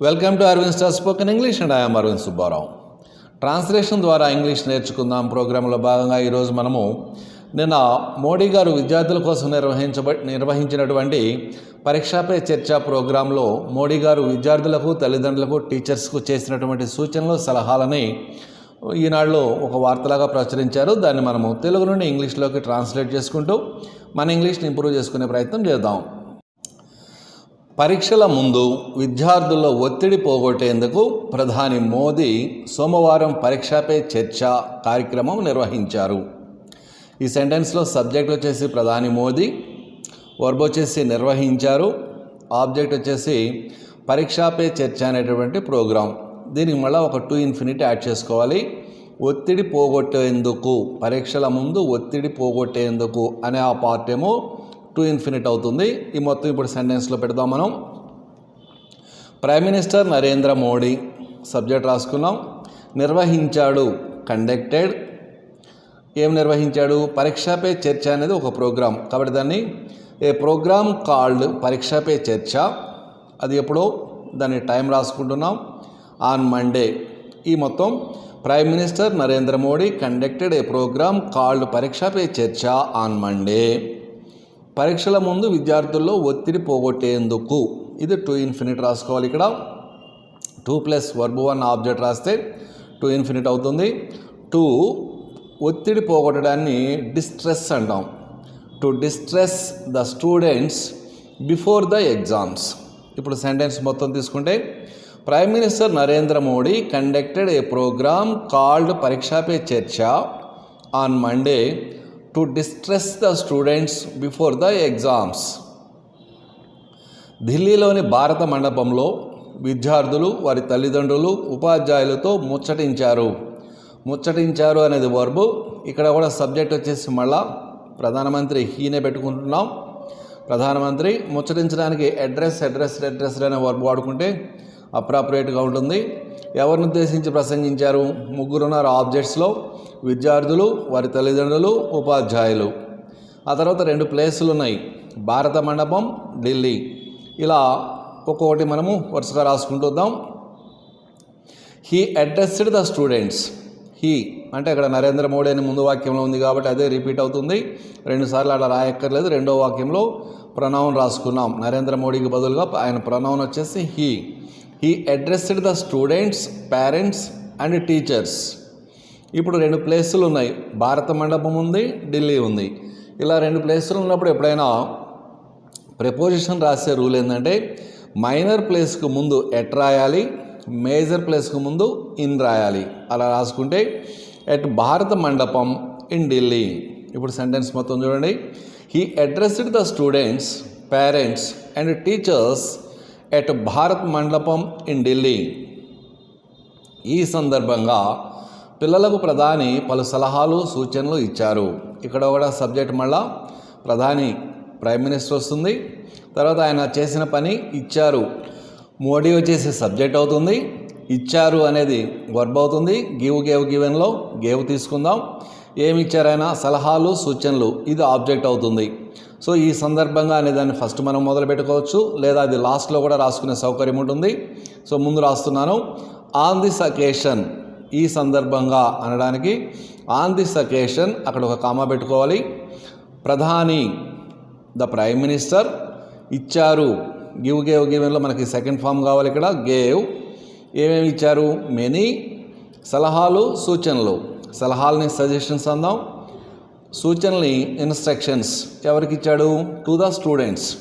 Welcome to Aravind star spoken English and I'm Aravind Subbarao translation ద్వారా English నేర్చుకుందాం ప్రోగ్రాంలో భాగంగా ఈరోజు మనము నిన్న మోడీ గారు విద్యార్థుల కోసం నిర్వహించబ నిర్వహించినటువంటి పరీక్షాపై చర్చ ప్రోగ్రాంలో మోడీ గారు విద్యార్థులకు తల్లిదండ్రులకు టీచర్స్కు చేసినటువంటి సూచనలు సలహాలని ఈనాడులో ఒక వార్తలాగా ప్రచురించారు. దాన్ని మనము తెలుగు నుండి ఇంగ్లీష్లోకి ట్రాన్స్లేట్ చేసుకుంటూ మన ఇంగ్లీష్ని ఇంప్రూవ్ చేసుకునే ప్రయత్నం చేద్దాం. పరీక్షల ముందు విద్యార్థుల్లో ఒత్తిడి పోగొట్టేందుకు ప్రధాని మోదీ సోమవారం పరీక్షపై చర్చ కార్యక్రమం నిర్వహించారు. ఈ సెంటెన్స్లో సబ్జెక్ట్ వచ్చేసి ప్రధాని మోదీ వర్బ్ వచ్చేసి నిర్వహించారు. ఆబ్జెక్ట్ వచ్చేసి పరీక్షపై చర్చ అనేటువంటి ప్రోగ్రాం. దీనికి మళ్ళీ ఒక టూ ఇన్ఫినిట్ యాడ్ చేసుకోవాలి. ఒత్తిడి పోగొట్టేందుకు పరీక్షల ముందు ఒత్తిడి పోగొట్టేందుకు అనే ఆ పార్ట్ ఏమో టూ ఇన్ఫినిట్ అవుతుంది. ఈ మొత్తం ఇప్పుడు సెంటెన్స్లో పెడదాం మనం. Prime minister Narendra Modi subject రాసుకున్నాం. నిర్వహించాడు కండక్టెడ్ ఏం నిర్వహించాడు? పరీక్షపే చర్చ అనేది ఒక ప్రోగ్రామ్ కాబట్టి దాన్ని ఏ ప్రోగ్రామ్ కాల్డ్ పరీక్షపే చర్చ. అది ఎప్పుడో దాని టైం రాసుకుంటున్నాం. On Monday. ఈ మొత్తం prime minister Narendra Modi conducted a programme called Pariksha Pe Charcha on Monday. పరీక్షల ముందు విద్యార్థుల్లో ఒత్తిడి పోగొట్టేందుకు ఇది టూ ఇన్ఫినిట్ రాసుకోవాలి ఇక్కడ. To plus verb one object రాస్తే టూ ఇన్ఫినిట్ అవుతుంది. టూ ఒత్తిడి పోగొట్టడాన్ని డిస్ట్రెస్ అంటాం. To distress the students before the exams. ఇప్పుడు సెంటెన్స్ మొత్తం తీసుకుంటే prime minister Narendra Modi conducted a programme called Pariksha Pe Charcha on Monday to distress the students before the exams ఢిల్లీలోని భారత మండపంలో విద్యార్థులు వారి తల్లిదండ్రులు ఉపాధ్యాయులతో ముచ్చటించారు. ముచ్చటించారు అనేది వర్బు. ఇక్కడ కూడా సబ్జెక్ట్ వచ్చేసి మళ్ళా ప్రధానమంత్రి హీనే పెట్టుకుంటున్నాం. ప్రధానమంత్రి ముచ్చటించడానికి అడ్రస్ అడ్రస్ అడ్రస్ అనే వర్బు వాడుకుంటే అప్రాపరేట్గా ఉంటుంది. ఎవరిని ఉద్దేశించి ప్రసంగించారు? ముగ్గురున్నారు ఆబ్జెక్ట్స్లో విద్యార్థులు వారి తల్లిదండ్రులు ఉపాధ్యాయులు. ఆ తర్వాత రెండు ప్లేసులు ఉన్నాయి. భారత మండపం ఢిల్లీ. ఇలా ఒక్కొక్కటి మనము వరుసగా రాసుకుంటుద్దాం he addressed the students he అంటే అక్కడ నరేంద్ర మోడీ అని ముందు వాక్యంలో ఉంది కాబట్టి అదే రిపీట్ అవుతుంది. రెండుసార్లు అలా రాయక్కర్లేదు. రెండో వాక్యంలో ప్రనౌన్ రాసుకున్నాం. నరేంద్ర మోడీకి బదులుగా ఆయన ప్రనౌన్ వచ్చేసి he he addressed the students parents and teachers ఇప్పుడు రెండు ప్లేసులు ఉన్నాయి. భారత మండపం ఉంది ఢిల్లీ ఉంది. ఇలా రెండు ప్లేసులు ఉన్నప్పుడు ఎప్పుడైనా ప్రిపోజిషన్ రాసే రూల్ ఏంటంటే మైనర్ ప్లేస్కు ముందు ఎట్ రాయాలి మేజర్ ప్లేస్కు ముందు ఇన్ రాయాలి. అలా రాసుకుంటే ఎట్ భారత మండపం ఇన్ ఢిల్లీ. ఇప్పుడు సెంటెన్స్ మొత్తం చూడండి. He addressed the students parents and teachers at Bharat Mandapam in Delhi ఈ సందర్భంగా పిల్లలకు ప్రధాని పలు సలహాలు సూచనలు ఇచ్చారు ఇక్కడ కూడా సబ్జెక్ట్ మళ్ళా ప్రధాని ప్రైమ్ మినిస్టర్ వస్తుంది తర్వాత ఆయన చేసిన పని ఇచ్చారు మోడీ వచ్చేసి సబ్జెక్ట్ అవుతుంది ఇచ్చారు అనేది వర్బ్ అవుతుంది గివ్ గేవ్ గివెన్లో గేవ్ తీసుకుందాం ఏమి ఇచ్చారైనా సలహాలు సూచనలు. ఇది ఆబ్జెక్ట్ అవుతుంది. సో ఈ సందర్భంగా అనే దాన్ని ఫస్ట్ మనం మొదలు పెట్టుకోవచ్చు. లేదా అది లాస్ట్లో కూడా రాసుకునే సౌకర్యం ఉంటుంది. సో ముందు రాస్తున్నాను. ఆన్ దిస్ అకేషన్ ఈ సందర్భంగా అనడానికి ఆన్ దిస్ అకేషన్ అక్కడ ఒక కామా పెట్టుకోవాలి. ప్రధాని ద ప్రైమ్ మినిస్టర్ ఇచ్చారు. గివ్ గేవ్ గివెన్లో మనకి సెకండ్ ఫామ్ కావాలి ఇక్కడ. గేవ్. ఏమేమి ఇచ్చారు? మెనీ. సలహాలు సూచనలు. సలహాలని సజెషన్స్ అందాం. సూచనలని ఇన్స్ట్రక్షన్స్ ఎవరికి ఇచ్చాడు టు ద స్టూడెంట్స్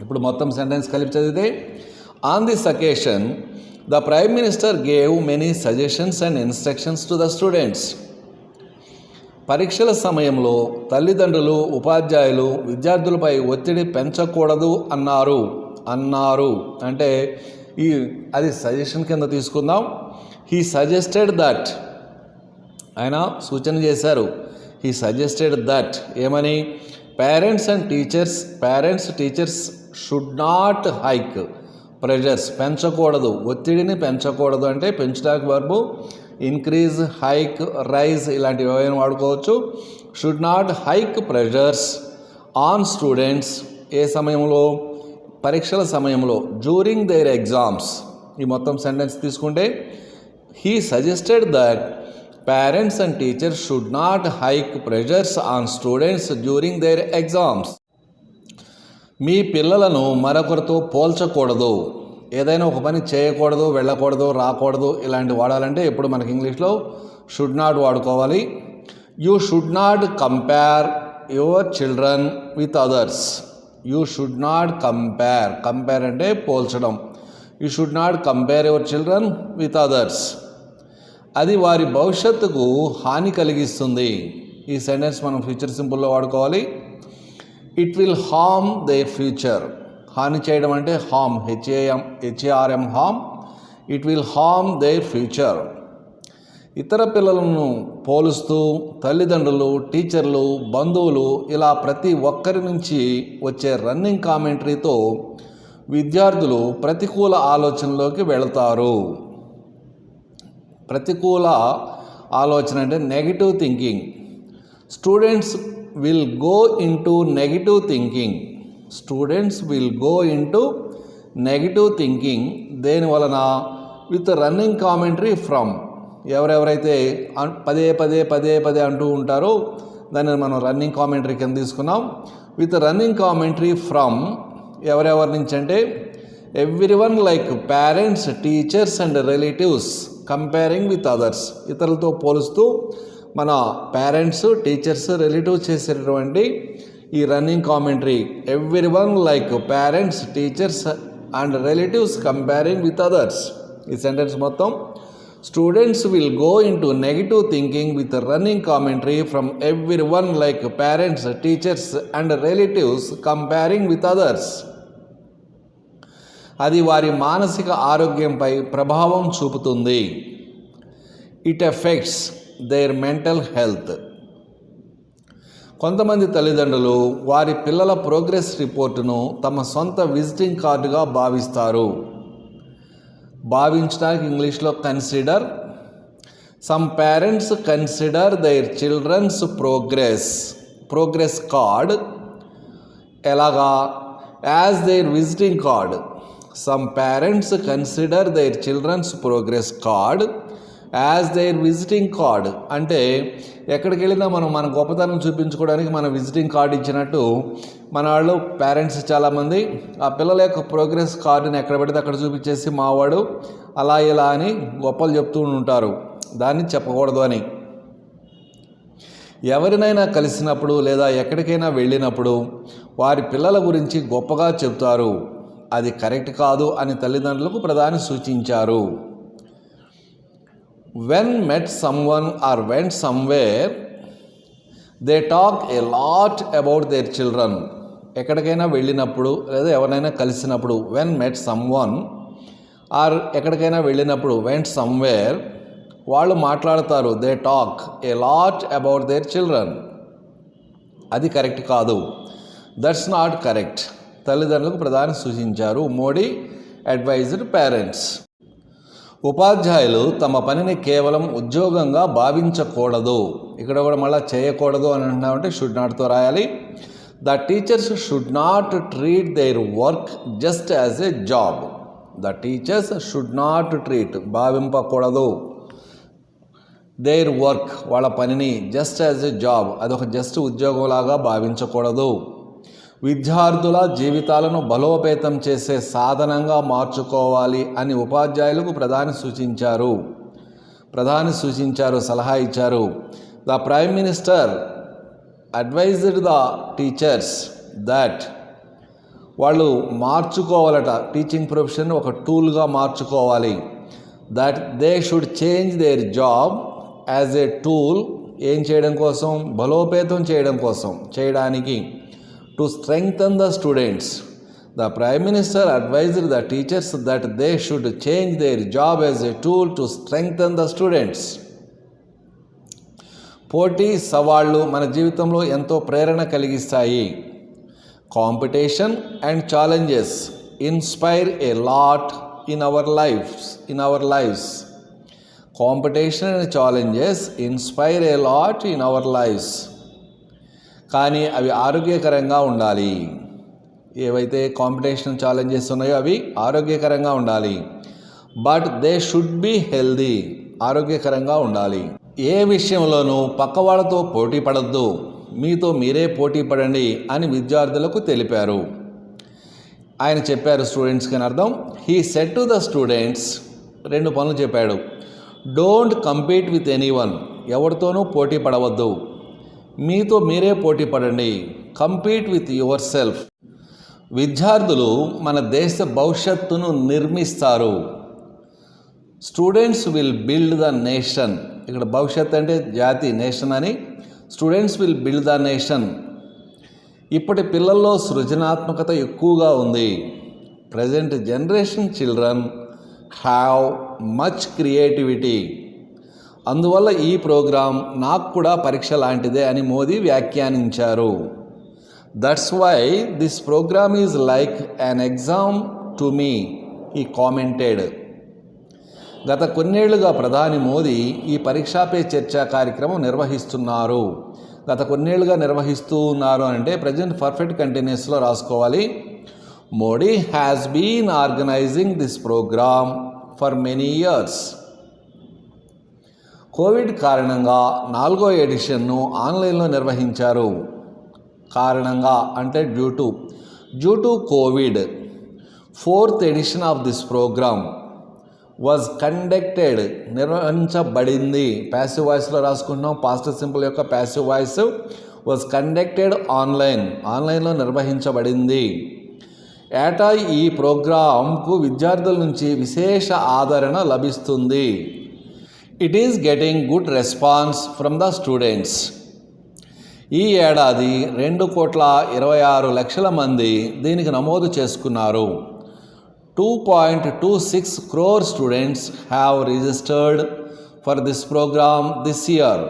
ఇప్పుడు మొత్తం సెంటెన్స్ కలిపి చదివితే on this occasion the prime minister gave many suggestions and instructions to the students పరీక్షల సమయంలో తల్లిదండ్రులు ఉపాధ్యాయులు విద్యార్థులపై ఒత్తిడి పెంచకూడదు అన్నారు. అన్నారు. అంటే ఈ అది సజెషన్ కింద తీసుకుందాం. హీ సజెస్టెడ్ దట్ ఆయన సూచన చేశారు. హీ సజెస్టెడ్ దట్ ఏమని? Parents and teachers parents teachers should not hike pressures పెంచకూడదు. ఒత్తిడిని పెంచకూడదు అంటే పెంచడానికి వరకు ఇంక్రీజ్ హైక్ రైజ్ ఇలాంటివి ఏమైనా వాడుకోవచ్చు. Should not hike pressures on students ఏ సమయంలో? పరీక్షల సమయంలో. డ్యూరింగ్ దేర్ ఎగ్జామ్స్ ఈ మొత్తం సెంటెన్స్ తీసుకుంటే he suggested that parents and teachers should not hike pressures on students during their exams మీ పిల్లలను మరొకరితో పోల్చకూడదు. ఏదైనా ఒక పని చేయకూడదు వెళ్ళకూడదు రాకూడదు ఇలాంటి వాడాలంటే ఎప్పుడు మనకి ఇంగ్లీష్లో షుడ్ నాట్ వాడుకోవాలి. You should not compare your children with others you should not compare compare అంటే పోల్చడం. You should not compare your children with others అది వారి భవిష్యత్తుకు హాని కలిగిస్తుంది. ఈ సెంటెన్స్ మనం ఫ్యూచర్ సింపుల్లో వాడుకోవాలి. It will harm they future హాని చేయడం అంటే harm H A M H A R M harm it will harm their future ఇతర పిల్లలను పోలుస్తూ తల్లిదండ్రులు టీచర్లు బంధువులు ఇలా ప్రతి ఒక్కరి నుంచి వచ్చే రన్నింగ్ కామెంటరీతో విద్యార్థులు ప్రతికూల ఆలోచనలోకి వెళతారు. ప్రతికూల ఆలోచన అంటే negative thinking students will go into negative thinking students will go into negative thinking దేని వలన? విత్ రన్నింగ్ కామెంటరీ ఫ్రమ్ ఎవరెవరైతే పదే పదే పదే పదే అంటూ ఉంటారో దాన్ని మనం రన్నింగ్ కామెంటరీ కింద తీసుకున్నాం. విత్ రన్నింగ్ కామెంటరీ ఫ్రమ్ ఎవరెవరి నుంచి అంటే everyone like parents teachers and relatives comparing with others ఇతరులతో పోలుస్తూ మన పేరెంట్స్ టీచర్స్ రిలేటివ్స్ చేసేటటువంటి ఈ running commentary everyone like parents teachers and relatives comparing with others ఈ సెంటెన్స్ మొత్తం students will go in to negative thinking with running commentary from everyone like parents teachers and relatives comparing with others అది వారి మానసిక ఆరోగ్యంపై ప్రభావం చూపుతుంది. It affects their mental health కొంతమంది తల్లిదండ్రులు వారి పిల్లల ప్రోగ్రెస్ రిపోర్టును తమ సొంత విజిటింగ్ కార్డుగా భావిస్తారు. భావించడానికి ఇంగ్లీష్లో consider some parents consider their children's progress progress card ఎలాగా? As their visiting card some parents consider their children's progress card as their visiting card అంటే ఎక్కడికి వెళ్ళినా మనం మన గొప్పతనం చూపించుకోవడానికి మన విజిటింగ్ కార్డు ఇచ్చినట్టు మన వాళ్ళు పేరెంట్స్ చాలామంది ఆ పిల్లల యొక్క ప్రోగ్రెస్ కార్డుని ఎక్కడ పెడితే అక్కడ చూపించేసి మావాడు అలా ఇలా అని గొప్పలు చెప్తూ ఉంటారు. దాన్ని చెప్పకూడదు అని. ఎవరినైనా కలిసినప్పుడు లేదా ఎక్కడికైనా వెళ్ళినప్పుడు వారి పిల్లల గురించి గొప్పగా చెప్తారు. అది కరెక్ట్ కాదు అని తల్లిదండ్రులకు ప్రధాని సూచించారు. When met someone or went somewhere they talk a lot about their children ఎక్కడికైనా వెళ్ళినప్పుడు లేదా ఎవరైనా కలిసినప్పుడు వెన్ మెట్ సమ్వన్ ఆర్ ఎక్కడికైనా వెళ్ళినప్పుడు వెంట్ సమ్వేర్ వాళ్ళు మాట్లాడతారు they talk a lot about their children అది కరెక్ట్ కాదు. దట్స్ నాట్ కరెక్ట్ తల్లిదండ్రులకు ప్రధాని సూచించారు మోడీ అడ్వైజర్ పేరెంట్స్. ఉపాధ్యాయులు తమ పనిని కేవలం ఉద్యోగంగా భావించకూడదు. ఇక్కడ కూడా మళ్ళీ చేయకూడదు అని అంటున్నామంటే షుడ్ నాట్తో రాయాలి. The teachers should not treat their work just as a job the teachers should not treat భావింపకూడదు. Their work వాళ్ళ పనిని జస్ట్ యాజ్ ఎ జాబ్ అదొక జస్ట్ ఉద్యోగంలాగా భావించకూడదు. విద్యార్థుల జీవితాలను బలోపేతం చేసే సాధనంగా మార్చుకోవాలి అని ఉపాధ్యాయులకు ప్రధాని సూచించారు. ప్రధాని సూచించారు సలహా ఇచ్చారు. The prime minister advised the teachers that వాళ్ళు మార్చుకోవాలట. టీచింగ్ ప్రొఫెషన్ ఒక టూల్గా మార్చుకోవాలి. That they should change their job as a tool. ఏం చేయడం కోసం? బలోపేతం చేయడం కోసం. చేయడానికి to strengthen the students the prime minister advised the teachers that they should change their job as a tool to strengthen the students పోటీ సవాళ్ళు మన జీవితంలో ఎంతో ప్రేరణ కలిగిస్తాయి. Competition and challenges inspire a lot in our lives in our lives competition and challenges inspire a lot in our lives కానీ అవి ఆరోగ్యకరంగా ఉండాలి. ఏవైతే కాంపిటీషన్ ఛాలెంజెస్ ఉన్నాయో అవి ఆరోగ్యకరంగా ఉండాలి. But they should be healthy ఆరోగ్యకరంగా ఉండాలి. ఏ విషయంలోనూ పక్కవాళ్ళతో పోటీ పడద్దు. మీతో మీరే పోటీ పడండి అని విద్యార్థులకు తెలిపారు. ఆయన చెప్పారు స్టూడెంట్స్కి అని అర్థం. He said to the students రెండు పనులు చెప్పాడు. Don't compete with anyone ఎవరితోనూ పోటీ పడవద్దు. మీతో మీరే పోటీ పడండి. కంపీట్ విత్ యువర్ సెల్ఫ్ విద్యార్థులు మన దేశ భవిష్యత్తును నిర్మిస్తారు. Students will build the nation ఇక్కడ భవిష్యత్ అంటే జాతి నేషన్ అని. Students will build the nation ఇప్పటి పిల్లల్లో సృజనాత్మకత ఎక్కువగా ఉంది. Present generation children have much creativity అందువల్ల ఈ ప్రోగ్రాం నాకు కూడా పరీక్ష లాంటిదే అని మోదీ వ్యాఖ్యానించారు. That's why this programme is like an exam to me ఈ కామెంటెడ్ గత కొన్నేళ్ళుగా ప్రధాని మోదీ ఈ పరీక్షా పే చర్చ కార్యక్రమం నిర్వహిస్తున్నారు. గత కొన్నేళ్ళుగా నిర్వహిస్తూ ఉన్నారు అంటే ప్రజెంట్ పర్ఫెక్ట్ కంటిన్యూస్లో రాసుకోవాలి. Modi has been organising this programme for many years Covid కారణంగా నాలుగో ఎడిషన్ను ఆన్లైన్లో నిర్వహించారు. కారణంగా అంటే due to due to Covid fourth edition of this programme was conducted నిర్వహించబడింది. Passive వాయిస్లో రాసుకుంటున్నాం పాస్ట్ సింపుల్ యొక్క passive voice was conducted online ఆన్లైన్లో నిర్వహించబడింది. ఏటా ఈ ప్రోగ్రాంకు విద్యార్థుల నుంచి విశేష ఆదరణ లభిస్తుంది. It is getting good response from the students ఈ ఏడాది రెండు కోట్ల ఇరవై ఆరు లక్షల మంది దీనికి నమోదు చేసుకున్నారు. Two point two six crore students have registered for this programme this year